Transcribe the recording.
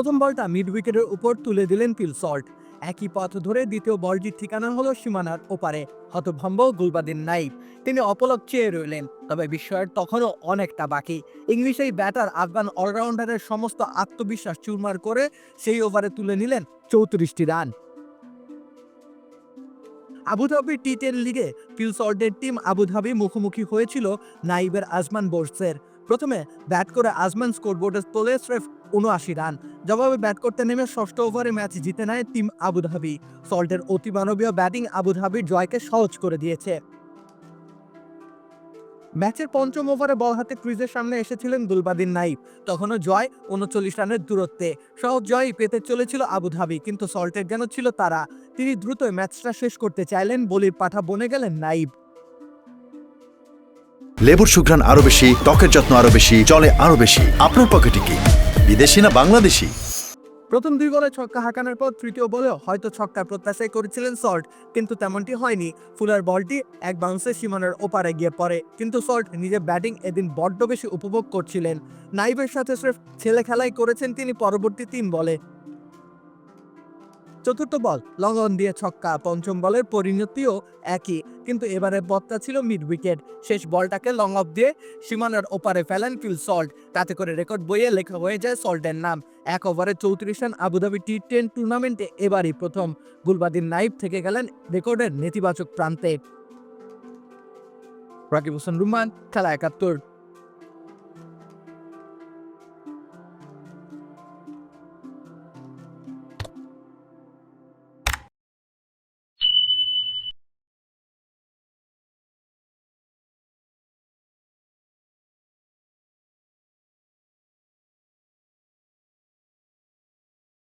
প্রথম বলটা মিড উইকেটের উপর তুলে দিলেন ফিল সল্ট। একই পথ ধরে দ্বিতীয় বলটির ঠিকানা হলো সীমানার ওপারে। হতভম্ব গুলবাদিন নাইব তিনি অপলক চেয়ে রইলেন, তবে বিস্ময়ের তখনও অনেকটা বাকি। ইংলিশ এই ব্যাটার আফগান অলরাউন্ডারের সমস্ত আত্মবিশ্বাস চুরমার করে সেই ওভারে তুলে নিলেন চৌত্রিশটি run. Abu Dhabi T ten লিগে ফিল সল্টের টিম আবুধাবি মুখোমুখি হয়েছিল নাইবের আজমান বোর্ডসের প্রথমে ব্যাট করে আজমান স্কোরবোর্ডে তোলে স্রেফ উনআশি রান। জবাবে ব্যাট করতে নেমে ষষ্ঠ ওভারে ম্যাচ জিতে নেয় টিম আবুধাবি সল্টের অতিমানবীয় ব্যাটিং আবুধাবির জয়কে সহজ করে দিয়েছে। ম্যাচের পঞ্চম ওভারে বল হাতে ক্রিজের সামনে এসেছিলেন দুলবাদিন নাইব তখনও জয় উনচল্লিশ রানের দূরত্বে। সহজ জয়ই পেতে চলেছিল আবুধাবি কিন্তু সল্টের জ্ঞান ছিল তারা। তিনি দ্রুত ম্যাচটা শেষ করতে চাইলেন বলির পাঠা বনে গেলেন নাইব লেবুর সুঘ্রাণ আরও বেশি, ত্বকের যত্ন আরও বেশি চলে আরও বেশি। আপনার পকেটে কি? বিদেশি না বাংলাদেশি? প্রথম দুই বলে ছক্কা হাঁকানোর পর তৃতীয় বলেও হয়তো ছক্কার প্রত্যাশাই করেছিলেন সল্ট, কিন্তু তেমনটি হয়নি। ফুলার বলটি এক বাউন্সে সীমানার ওপারে গিয়ে পড়ে, কিন্তু সল্ট নিজের ব্যাটিং এদিন বড্ড বেশি উপভোগ করছিলেন। নাইবের সাথে স্রেফ ছেলে খেলাই করেছেন তিনি পরবর্তী তিন বলে। চতুর্থ বল লং অন দিয়ে ছক্কা, পঞ্চম বলের পরিণতিও একই। কিন্তু এবারে বলটা ছিল মিড উইকেট শেষ বলটাকে লং অফ দিয়ে সীমানার ওপারে ফেলেন ফিল সল্ট। তাতে করে রেকর্ড বইয়ে লেখা হয়ে যায় সল্টের নাম। এক ওভারে চৌত্রিশ রান আবুধাবি টি টেন টুর্নামেন্টে এবারই প্রথম। গুলবাদিন নাইব থেকে গেলেন রেকর্ডের নেতিবাচক প্রান্তে। রাকিব হোসেন রুমান, খেলা একাত্তর।